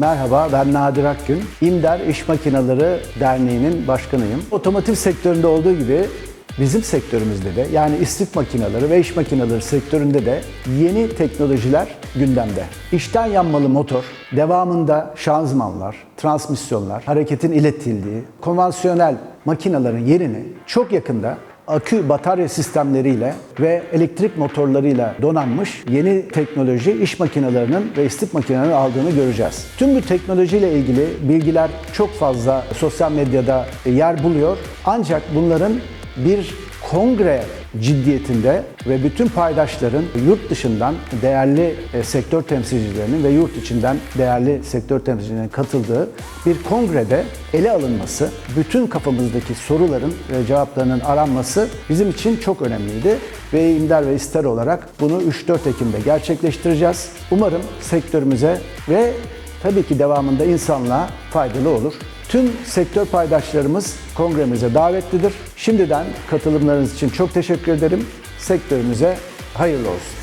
Merhaba ben Nadir Akgün. İmder İş Makineleri Derneği'nin başkanıyım. Otomotiv sektöründe olduğu gibi bizim sektörümüzde de yani istif makineleri ve iş makineleri sektöründe de yeni teknolojiler gündemde. İçten yanmalı motor, devamında şanzımanlar, transmisyonlar, hareketin iletildiği konvansiyonel makinelerin yerini çok yakında akü batarya sistemleriyle ve elektrik motorlarıyla donanmış yeni teknoloji iş makinelerinin ve istif makinelerinin aldığını göreceğiz. Tüm bu teknolojiyle ilgili bilgiler çok fazla sosyal medyada yer buluyor. Ancak bunların bir kongre ciddiyetinde ve bütün paydaşların yurt dışından değerli e, sektör temsilcilerinin ve yurt içinden değerli sektör temsilcilerinin katıldığı bir kongrede ele alınması, bütün kafamızdaki soruların ve cevaplarının aranması bizim için çok önemliydi. Ve İmder ve İster olarak bunu 3-4 Ekim'de gerçekleştireceğiz. Umarım sektörümüze ve tabii ki devamında insanlığa faydalı olur. Tüm sektör paydaşlarımız kongremize davetlidir. Şimdiden katılımlarınız için çok teşekkür ederim. Sektörümüze hayırlı olsun.